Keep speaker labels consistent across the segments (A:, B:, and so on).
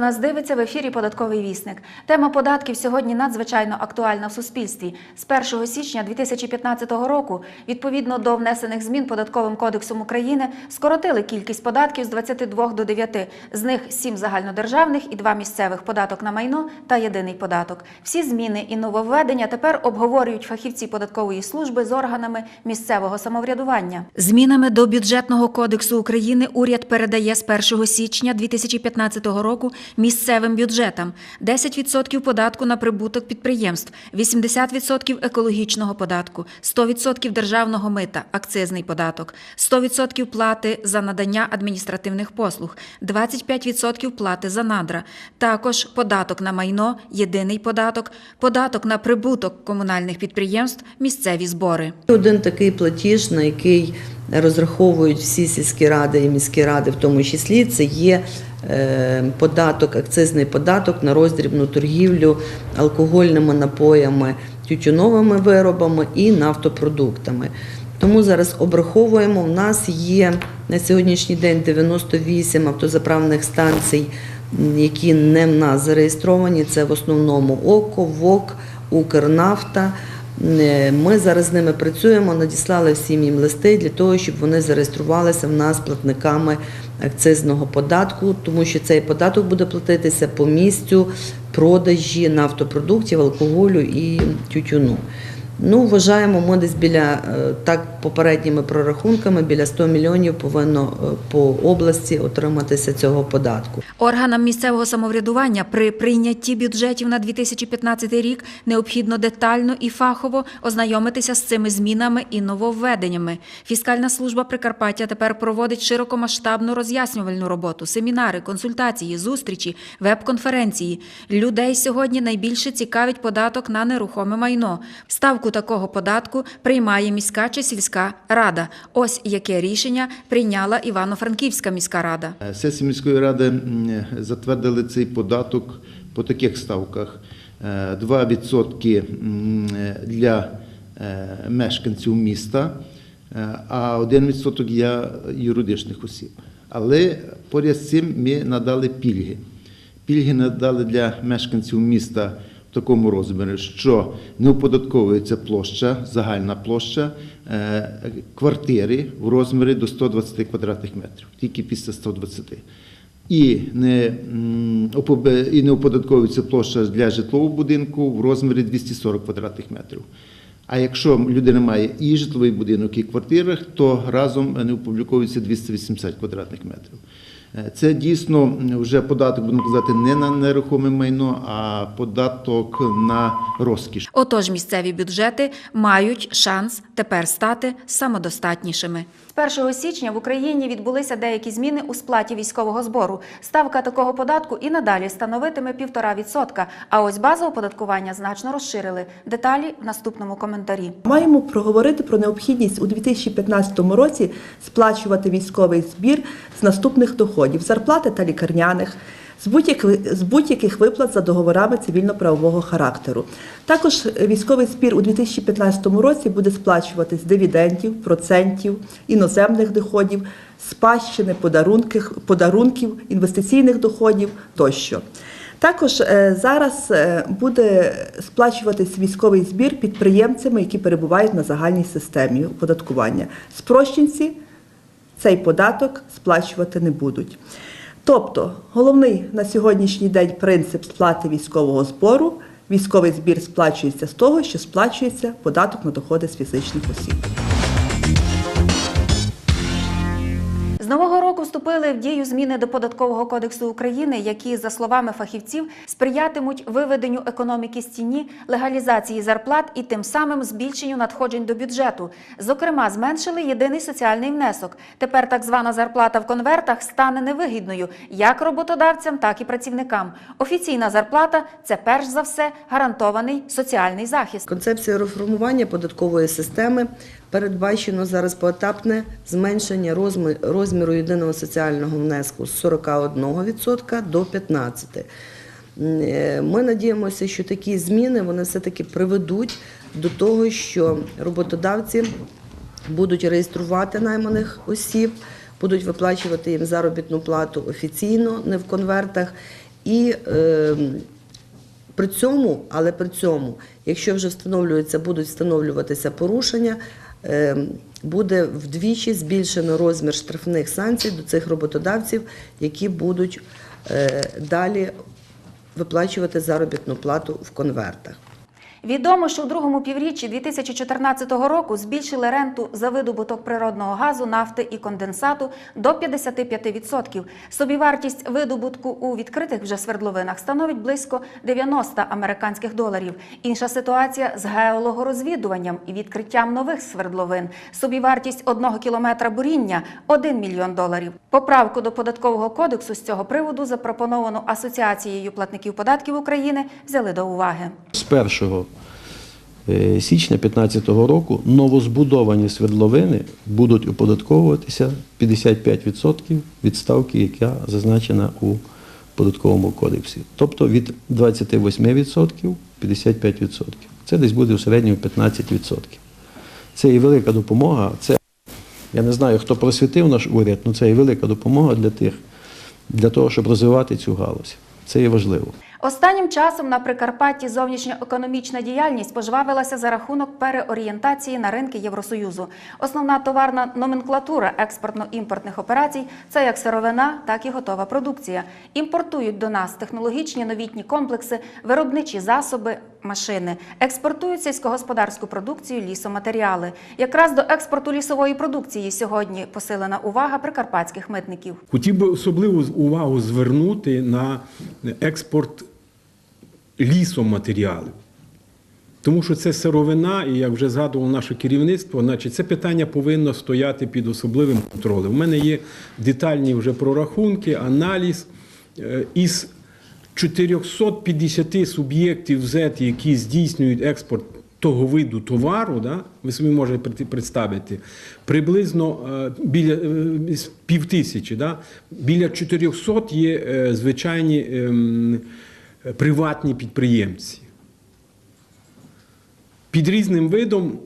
A: Нас дивиться в ефірі Податковий вісник. Тема податків сьогодні надзвичайно актуальна в суспільстві. З 1 січня 2015 року, відповідно до внесених змін податковим кодексом України, скоротили кількість податків з 22 до 9. З них 7 загальнодержавних і 2 місцевих податок на майно та єдиний податок. Всі зміни і нововведення тепер обговорюють фахівці податкової служби з органами місцевого самоврядування. Змінами до бюджетного кодексу України уряд передає з 1 січня 2015 року місцевим бюджетам 10% податку на прибуток підприємств, 80% екологічного податку, 100% державного мита, акцизний податок, 100% плати за надання адміністративних послуг, 25% плати за надра, також податок на майно, єдиний податок, податок на прибуток комунальних підприємств, місцеві збори.
B: Один такий платіж, на який розраховують всі сільські ради і міські ради, в тому числі, це є податок, акцизний податок на роздрібну торгівлю алкогольними напоями, тютюновими виробами і нафтопродуктами. Тому зараз обраховуємо. У нас є на сьогоднішній день 98 автозаправних станцій, які не в нас зареєстровані. Це в основному ОКО, ВОК, Укрнафта. Е, Ми зараз з ними працюємо, надіслали всім їм листи для того, щоб вони зареєструвалися в нас платниками акцизного податку, тому що цей податок буде платитися по місцю продажі нафтопродуктів, алкоголю і тютюну. Ну, вважаємо, ми десь біля е, так попередніми прорахунками, біля 100 мільйонів повинно е, по області отриматися цього податку.
A: Органам місцевого самоврядування при прийнятті бюджетів на 2015 рік необхідно детально і фахово ознайомитися з цими змінами і нововведеннями. Фіскальна служба Прикарпаття тепер проводить широкомасштабну роз'яснювальну роботу, семінари, консультації, зустрічі, веб-конференції. Людей сьогодні найбільше цікавить податок на нерухоме майно. Ставку такого податку приймає міська чи сільська рада. Ось яке рішення прийняла Івано-Франківська міська рада.
C: Е, Сесія міської ради затвердили цей податок по таких ставках: Е, 2% для е, мешканців міста, е, а 1% для юридичних осіб. Але поряд з цим ми надали пільги. Пільги надали для мешканців міста такому розмірі, що не оподатковується площа, загальна площа е, квартири в розмірі до 120 квадратних метрів, тільки після 120. І не, і не оподатковується площа для житлового будинку в розмірі 240 квадратних метрів. А якщо людина має і житловий будинок, і квартира, то разом не опубліковується 280 квадратних метрів. Е, Це дійсно вже податок, будемо казати, не на нерухоме майно, а податок на розкіш.
A: Отож, місцеві бюджети мають шанс тепер стати самодостатнішими. З 1 січня в Україні відбулися деякі зміни у сплаті військового збору. Ставка такого податку і надалі становитиме 1,5%, а ось базу оподаткування значно розширили. Деталі в наступному коментарі.
D: Маємо проговорити про необхідність у 2015 році сплачувати військовий збір з наступних доходів зарплати та лікарняних. З будь-яких, виплат за договорами цивільно-правового характеру. Також військовий збір у 2015 році буде сплачувати з дивідендів, процентів, іноземних доходів, спадщини, подарунків, інвестиційних доходів тощо. Також е, зараз е, буде сплачуватись військовий збір підприємцями, які перебувають на загальній системі оподаткування. Спрощенці цей податок сплачувати не будуть. Тобто, головний на сьогоднішній день принцип сплати військового збору військовий збір сплачується з того, що сплачується податок на доходи з фізичних осіб.
A: З нового року вступили в дію зміни до податкового кодексу України, які, за словами фахівців, сприятимуть виведенню економіки з тіні, легалізації зарплат і тим самим збільшенню надходжень до бюджету. Зокрема, зменшили єдиний соціальний внесок. Тепер так звана зарплата в конвертах стане невигідною як роботодавцям, так і працівникам. Офіційна зарплата це перш за все гарантований соціальний захист.
B: Концепція реформування податкової системи передбачено зараз поетапне зменшення розміру єдиного соціального внеску з 41% до 15%. Е, Ми надіємося, що такі зміни все-таки приведуть до того, що роботодавці будуть реєструвати найманих осіб будуть виплачувати їм заробітну плату офіційно, не в конвертах. І е, при цьому, але при цьому, якщо вже встановлюється, будуть встановлюватися порушення, буде вдвічі збільшено розмір штрафних санкцій до цих роботодавців, які будуть е, далі виплачувати заробітну плату в конвертах.
A: Відомо, що у другому півріччі 2014 року збільшили ренту за видобуток природного газу, нафти і конденсату до 55%. Собівартість видобутку у відкритих вже свердловинах становить близько 90 американських доларів. Інша ситуація з геологорозвідуванням і відкриттям нових свердловин. Собівартість одного кілометра буріння 1 мільйон доларів. Поправку до податкового кодексу з цього приводу запропоновану Асоціацією платників податків України взяли до уваги.
E: З 1 е, січня 2015 року новозбудовані свердловини будуть оподатковуватися 55% від ставки, яка зазначена у податковому кодексі. Тобто від 28% 55%. Це десь буде в середньому 15%. Це і велика допомога. Це, я не знаю, хто просвітив наш уряд, але це і велика допомога для тих, для того, щоб розвивати цю галузь. Це є важливо.
A: Останнім часом на Прикарпатті зовнішньоекономічна діяльність пожвавилася за рахунок переорієнтації на ринки Євросоюзу. Основна товарна номенклатура експортно-імпортних операцій це як сировина, так і готова продукція. Імпортують до нас технологічні новітні комплекси, виробничі засоби, машини, експортують сільськогосподарську продукцію, лісоматеріали. Якраз до експорту лісової продукції сьогодні посилена увага прикарпатських митників.
F: Хотів би особливу увагу звернути на експорт лісоматеріалів. Тому що це сировина, і як вже згадувало наше керівництво, значить це питання повинно стояти під особливим контролем. У мене є детальні вже прорахунки, аналіз Е, із 450 суб'єктів ЗЕТ, які здійснюють експорт того виду товару, да, ви собі можете представити, приблизно е, біля е, півтисячі, да, біля 400 є звичайні ем, приватні підприємці. Під різним видом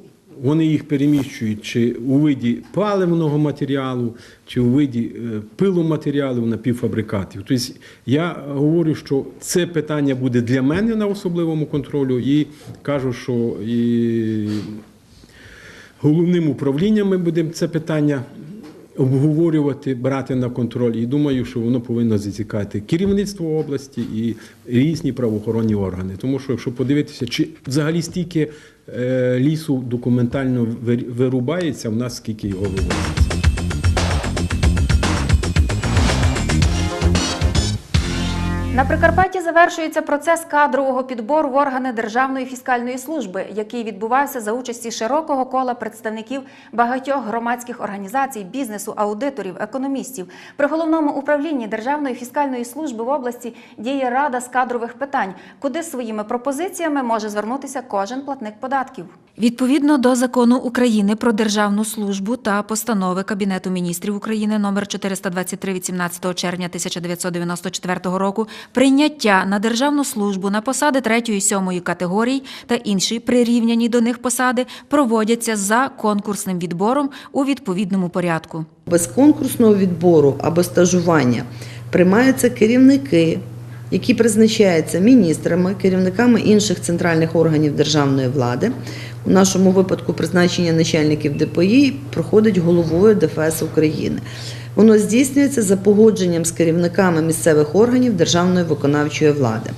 F: вони їх переміщують чи у виді паливного матеріалу, чи у виді е, пиломатеріалів напівфабрикатів. Тобто я говорю, що це питання буде для мене на особливому контролю, і кажу, що і головним управлінням ми будемо це питання обговорювати, брати на контроль. І думаю, що воно повинно зацікавити керівництво області і різні правоохоронні органи. Тому що, якщо подивитися, чи взагалі стільки е, лісу документально вирубається, в нас скільки його вивозиться.
A: На Прикарпатті завершується процес кадрового підбору в органи Державної фіскальної служби, який відбувався за участі широкого кола представників багатьох громадських організацій, бізнесу, аудиторів, економістів. При головному управлінні Державної фіскальної служби в області діє рада з кадрових питань, куди своїми пропозиціями може звернутися кожен платник податків. Відповідно до закону України про державну службу та постанови Кабінету міністрів України номер 423 від 17 червня 1994 року, прийняття на державну службу на посади 3-7 категорій та інші прирівняні до них посади проводяться за конкурсним відбором у відповідному порядку.
B: Без конкурсного відбору або стажування приймаються керівники, які призначаються міністрами, керівниками інших центральних органів державної влади. У нашому випадку призначення начальників ДПІ проходить головою ДФС України. Воно здійснюється за погодженням з керівниками місцевих органів державної виконавчої влади.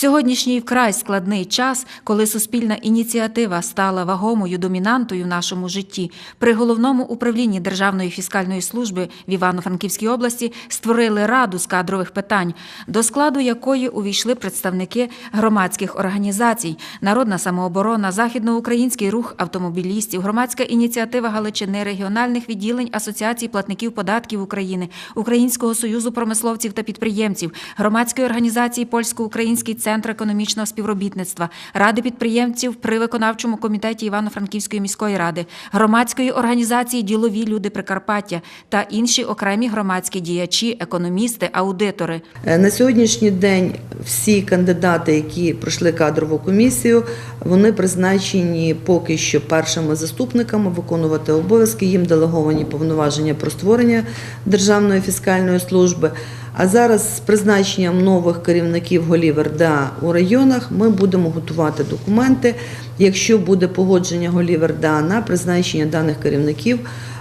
A: Сьогоднішній вкрай складний час, коли суспільна ініціатива стала вагомою домінантою в нашому житті, при головному управлінні Державної фіскальної служби в Івано-Франківській області створили раду з кадрових питань, до складу якої увійшли представники громадських організацій, Народна самооборона, Західноукраїнський рух автомобілістів, громадська ініціатива Галичини, регіональних відділень Асоціації платників податків України, Українського союзу промисловців та підприємців, громадської організації Польсько-Український центр Центру економічного співробітництва, Ради підприємців при виконавчому комітеті Івано-Франківської міської ради, громадської організації Ділові люди Прикарпаття та інші окремі громадські діячі, економісти, аудитори.
B: Е, На сьогоднішній день всі кандидати, які пройшли кадрову комісію, вони призначені поки що першими заступниками виконувати обов'язки. Їм делеговані повноваження про створення Державної фіскальної служби. А зараз з призначенням нових керівників голів РДА у районах ми будемо готувати документи. Якщо буде погодження голів РДА на призначення даних керівників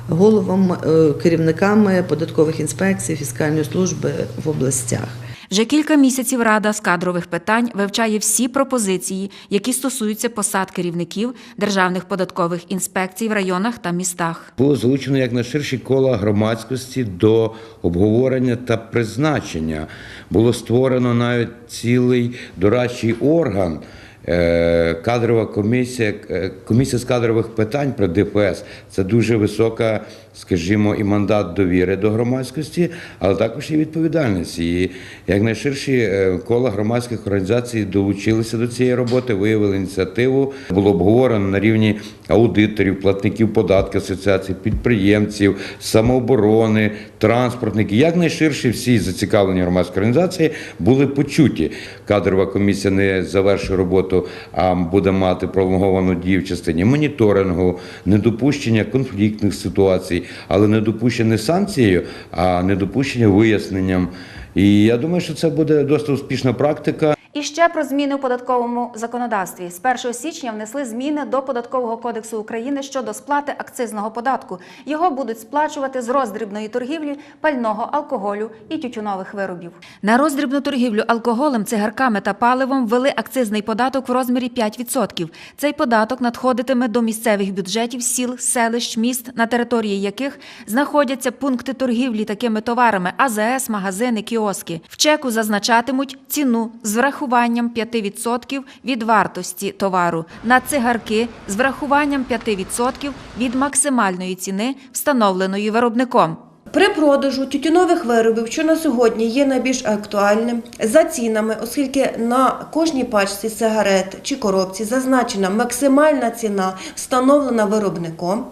B: головами е, керівниками податкових інспекцій, фіскальної служби в областях.
A: Вже кілька місяців Рада з кадрових питань вивчає всі пропозиції, які стосуються посад керівників державних податкових інспекцій в районах та містах.
G: було залучено як на ширші кола громадськості до обговорення та призначення. Було створено навіть цілий дорадчий орган. е, Кадрова комісія, е, комісія з кадрових питань при ДПС це дуже висока, скажімо, і мандат довіри до громадськості, але також і відповідальність. І якнайширші е, кола громадських організацій долучилися до цієї роботи, виявили ініціативу. Було обговорено на рівні аудиторів, платників податків, асоціацій, підприємців, самооборони, транспортників. Якнайширші всі зацікавлені громадські організації були почуті. Кадрова комісія не завершує роботу, а буде мати пролонговану дію в частині моніторингу, недопущення конфліктних ситуацій, але не допущені санкцією, а не допущені виясненням. І я думаю, що це буде досить успішна практика.
A: І ще про зміни у податковому законодавстві. З 1 січня внесли зміни до податкового кодексу України щодо сплати акцизного податку. Його будуть сплачувати з роздрібної торгівлі пального, алкоголю і тютюнових виробів. На роздрібну торгівлю алкоголем, цигарками та паливом ввели акцизний податок в розмірі 5%. Цей податок надходитиме до місцевих бюджетів сіл, селищ, міст, на території яких знаходяться пункти торгівлі такими товарами АЗС, магазини, кіоски. В чеку зазначатимуть ціну з врахуванням 5% від вартості товару на цигарки з врахуванням 5% від максимальної ціни, встановленої виробником.
H: При продажу тютюнових виробів, що на сьогодні є найбільш актуальним, за цінами, оскільки на кожній пачці сигарет чи коробці зазначена максимальна ціна, встановлена виробником.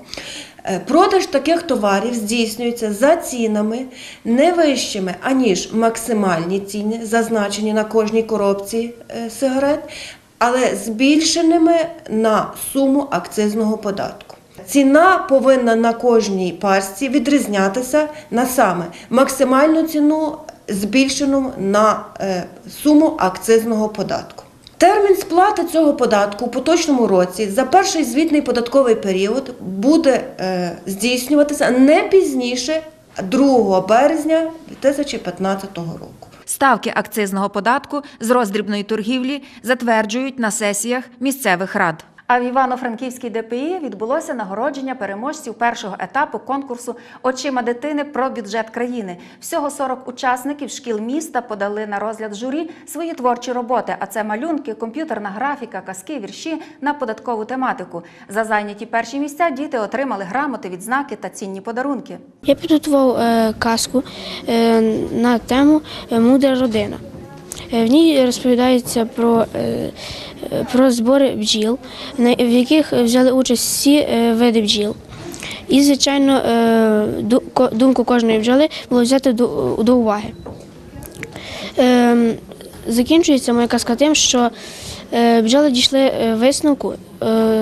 H: Е, Продаж таких товарів здійснюється за цінами не вищими, аніж максимальні ціни, зазначені на кожній коробці е, сигарет, але збільшеними на суму акцизного податку. Ціна повинна на кожній пачці відрізнятися на саме максимальну ціну, збільшену на е, суму акцизного податку. Термін сплати цього податку у поточному році за перший звітний податковий період буде е, здійснюватися не пізніше 2 березня 2015 року.
A: Ставки акцизного податку з роздрібної торгівлі затверджують на сесіях місцевих рад. А в Івано-Франківській ДПІ відбулося нагородження переможців першого етапу конкурсу Очима дитини про бюджет країни. Всього 40 учасників шкіл міста подали на розгляд журі свої творчі роботи. А це малюнки, комп'ютерна графіка, казки, вірші на податкову тематику. За зайняті перші місця діти отримали грамоти, відзнаки та цінні подарунки.
I: Я підготував е, казку е, на тему е, Мудра родина. Е, В ній розповідається про, е, про збори бджіл, в яких взяли участь всі е, види бджіл. І, звичайно, думку кожної бджоли було взяти до, уваги. Е, Закінчується моя казка тим, що бджоли дійшли висновку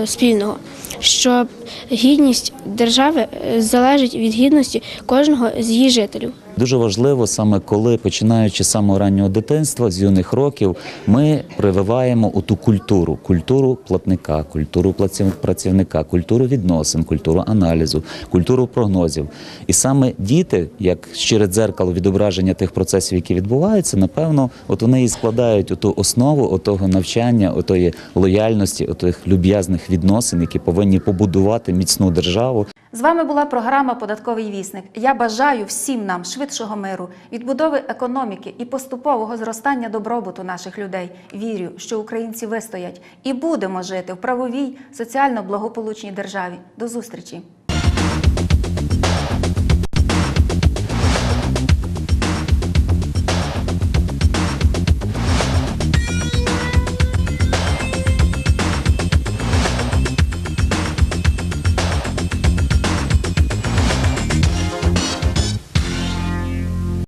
I: спільного, що гідність держави залежить від гідності кожного з її жителів.
J: Дуже важливо саме коли, починаючи з самого раннього дитинства, з юних років, ми прививаємо оту культуру, культуру платника, культуру працівника, культуру відносин, культуру аналізу, культуру прогнозів. І саме діти, як щире дзеркало відображення тих процесів, які відбуваються, напевно, от вони і складають оту основу отого навчання, отої лояльності, отих люб'язних відносин, які повинні побудувати міцну державу.
A: З вами була програма Податковий вісник. Я бажаю всім нам швидшого миру, відбудови економіки і поступового зростання добробуту наших людей. Вірю, що українці вистоять і будемо жити в правовій, соціально благополучній державі. До зустрічі!